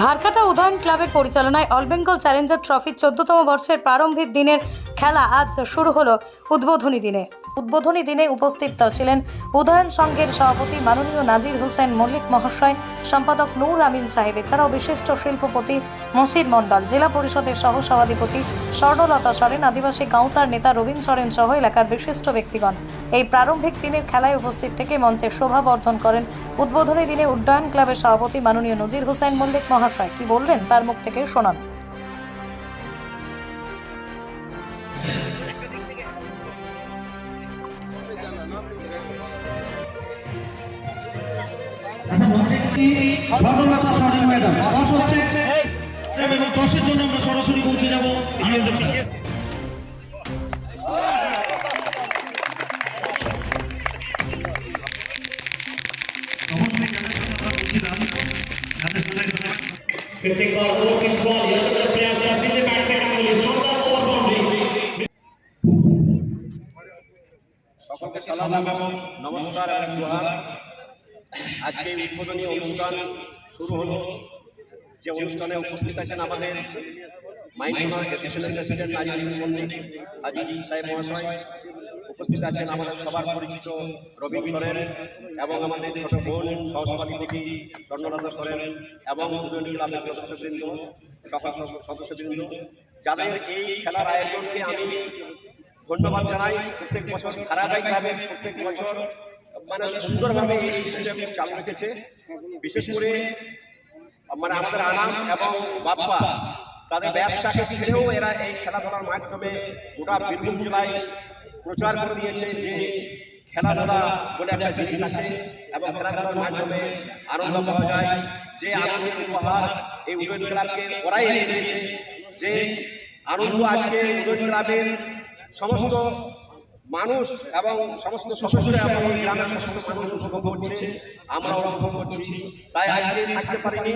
ভারকাটা উদয়ন ক্লাবের পরিচালনায় all Bengal Challenger ট্রফির চোদ্দতম বর্ষের প্রারম্ভিক দিনের খেলা আজ শুরু হলো উদ্বোধনী দিনে। উদ্বোধনী দিনে উপস্থিত ছিলেন উদয়ন সংঘের সভাপতি মাননীয় নাজির হোসেন, মল্লিক মহাশয়, সম্পাদক নূর আমিন সাহেব, এছাড়াও বিশিষ্ট শিল্পপতি মসির মণ্ডল, জেলা পরিষদের সহ সভাধিপতি স্বর্ণলতা সরেন আদিবাসী গাঁওতার নেতা রবীন সরেন সহ এলাকার বিশিষ্ট ব্যক্তিগণ। এই প্রারম্ভিক দিনের খেলায় উপস্থিত থেকে মঞ্চে শোভা বর্ধন করেন উদ্বোধনী দিনে উড্ডয়ন ক্লাবের সভাপতি মাননীয় নজির হোসেন, মল্লিক মহাশয়। কি বললেন? তার মুখ থেকে শোনান। স্বর্ণলতা সরেন ম্যাডাম দশ হচ্ছে। এবং দশের জন্য আমরা সরাসরি পৌঁছে যাব। Sondar over boundary. সকলকে সালাম এবং নমস্কার আজকে উদ্বোধনী অনুষ্ঠান শুরু হলো। যে অনুষ্ঠানে উপস্থিত আছেন আমাদের প্রেসিডেন্ট সাহেব মহাশয়। উপস্থিত আছেন আমাদের সবার পরিচিত রবি সরেন এবং আমাদের ছোট বোন সহসভাধিপতি স্বর্ণলতা সরেন এবং ক্লাবের সদস্যবৃন্দ সকল সদস্যবৃন্দ। যাদের এই খেলার আয়োজনকে আমি ধন্যবাদ জানাই। প্রত্যেক বছর ধারাবাহিকভাবে প্রত্যেক বছর মানে সুন্দরভাবে এই সিস্টেম চালু রেখেছে বিশেষ করে মানে আমাদের আনাম এবং বাপ্পা তাদের ব্যবসাকে ছেড়েও এরা এই খেলাধুলার মাধ্যমে গোটা বীরভূম জেলায় প্রচার করে দিয়েছে যে খেলাধুলা বলে একটা জিনিস আছে এবং খেলাধুলার মাধ্যমে আনন্দ পাওয়া যায়। যে আনন্দের উপহার এই উদয়ন ক্লাবকে ওরাই এনে দিয়েছে। যে আনন্দ আজকে উদয়ন ক্লাবের সমস্ত মানুষ এবং সমস্ত সদস্য এবং গ্রামের সমস্ত মানুষ উপভোগ করছে আমরাও উপভোগ করছি তাই আজকে থাকতে পারিনি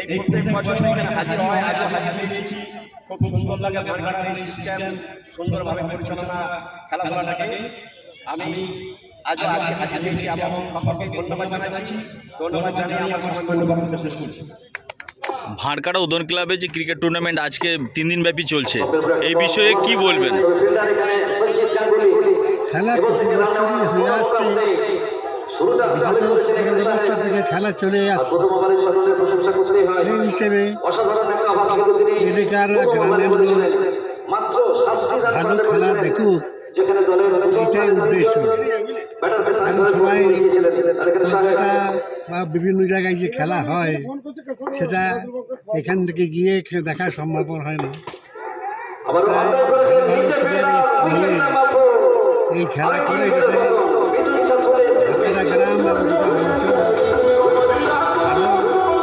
এই প্রত্যেক বছর এখানে হাজির হয় আজও হাজির হয়েছি খুব সুন্দর লাগে ভারগাড়ার এই সিস্টেম সুন্দরভাবে পরিচালনা খেলাধুলাটাকে আমি আজও আজকে হাজির হয়েছি এবং সকলকে ধন্যবাদ জানাচ্ছি ধন্যবাদ জানিয়ে আমার সময় বক্তব্য শেষ করছি ভাঁড়কাটা উদয়ন ক্লাবে যে ক্রিকেট টুর্নামেন্ট আজকে তিন দিন ব্যাপী চলছে এই বিষয়ে কি বলবেন খেলা হয়ে আসছে বছর থেকে খেলা চলে আসছে। সেই হিসেবে এলাকার গ্রামের ভালো খেলা দেখুক এটাই উদ্দেশ্য। সবাই বা বিভিন্ন জায়গায় যে খেলা হয় সেটা এখান থেকে গিয়ে খে- দেখা সম্ভব হয় না তাই ভালো player নিয়ে এই খেলা করে যাতে গ্রাম অঞ্চল ভালো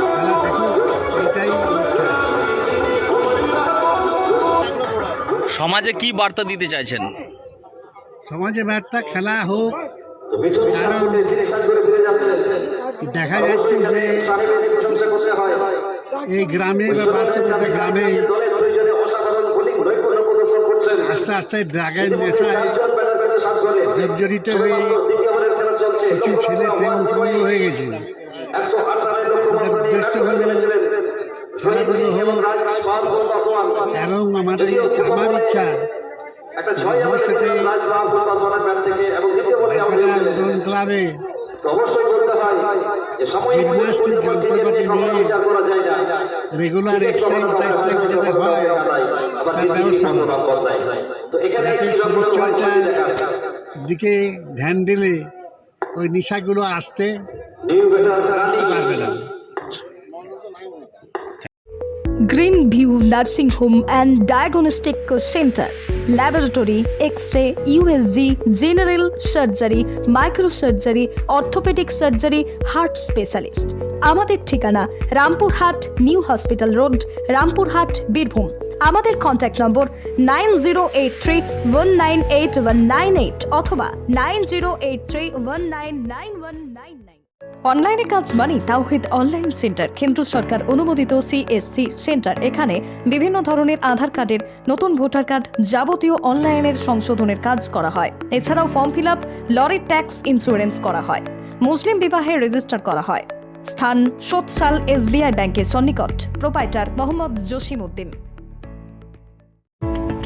খেলা দেখুক এটাই সমাজে কি বার্তা দিতে চাইছেন? সমাজে বার্তা খেলা হোক কারণ দেখা যাচ্ছে যে এই গ্রামে বা পার্শ্ববর্তী গ্রামে আস্তে আস্তে ড্রাগের নেশায় জর্জরিত হয়ে কিছু ছেলে প্রেম পূর্ণ হয়ে গেছে। উদ্দেশ্য হল খেলাধুলো হোক এবং আমাদের আমার ইচ্ছা ভবিষ্যতে ভারকাটা ক্লাবে জিমনাস্টিক যন্ত্রপাতি নিয়ে রেগুলার এক্সারসাইজ টাইপটা যাতে হয় তার ব্যবস্থা যাতে শরীরচর্চার দিকে ধ্যান দিলে ওই নেশাগুলো আসতে আসতে পারবে না। Green view nursing home and diagnostic centre. Laboratory X ray USG, general surgery, microsurgery, orthopaedic surgery, heart specialist. আমাদের ঠিকানা Rampurhat new hospital road, Rampurhat, Birbhum. আমাদের contact number nine zero eight three one nine eight one nine eight অথবা nine zero eight three one nine nine one nine nine অনলাইনে কাজ মানে তাওহিদ online centre. কেন্দ্র সরকার অনুমোদিত সিএসসি সেন্টার। এখানে বিভিন্ন ধরনের আধার কার্ডের, নতুন ভোটার কার্ড যাবতীয় অনলাইনের সংশোধনের কাজ করা হয়। এছাড়াও ফর্ম ফিল আপ লরির ট্যাক্স ইন্স্যুরেন্স করা হয়। মুসলিম বিবাহে রেজিস্টার করা হয়। স্থান সোৎসাল এসবিআই ব্যাংকের সন্নিকট। Proprietor Mohammad Jasim Uddin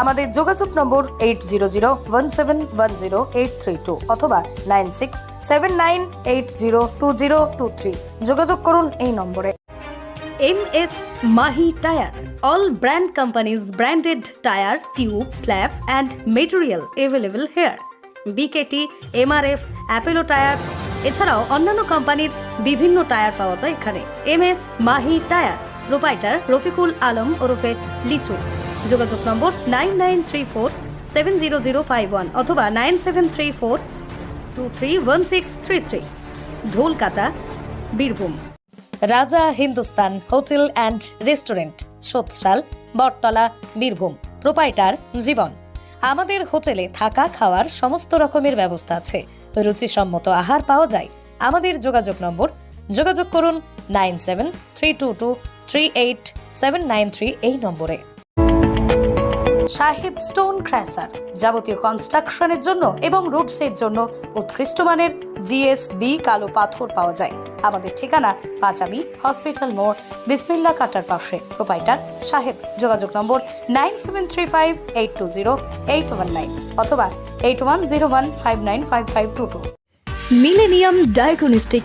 আমাদের যোগাযোগ নম্বর eight zero zero one seven one zero eight three two অথবা nine six seven nine eight zero two zero two three. যোগাযোগ করুন এই নম্বরে। M S Mahi tyre, all brand companies branded tyre, tube, flap and material available here BKT, MRF, Apollo tyres, এছাড়াও অন্যান্য কোম্পানির বিভিন্ন tyre পাওয়া যায় এখানে। M S Mahi tyre, proprietor Rafiqul Alam ওরফে লিচু। যোগাযোগ নম্বর nine nine three four seven zero zero five one অথবা nine seven three four two three one six three three. Dholkata Birbhum. Raja Hindustan hotel and restaurant Sotsal Battala, Birbhum. Proprietor, Jiban. আমাদের হোটেলে থাকা খাওয়ার সমস্ত রকমের ব্যবস্থা আছে। রুচিসম্মত আহার পাওয়া যায়। আমাদের যোগাযোগ নম্বর, যোগাযোগ করুন nine seven three two two three eight seven nine three এই নম্বরে। সাহেব স্টোন ক্র্যাসার, যাবতীয় কনস্ট্রাকশনের জন্য এবং রুটসের জন্য উৎকৃষ্ট মানের জিএসবি কালো পাথর পাওয়া যায়। আমাদের ঠিকানা পাঁচামি হসপিটাল মোড়, বিসমিল্লা কাটার পাশে। প্রোপাইটার সাহেব, যোগাযোগ নম্বর nine seven three five eight two zero eight one nine অথবা eight one zero one five nine five five two two. Millennium Diagnostic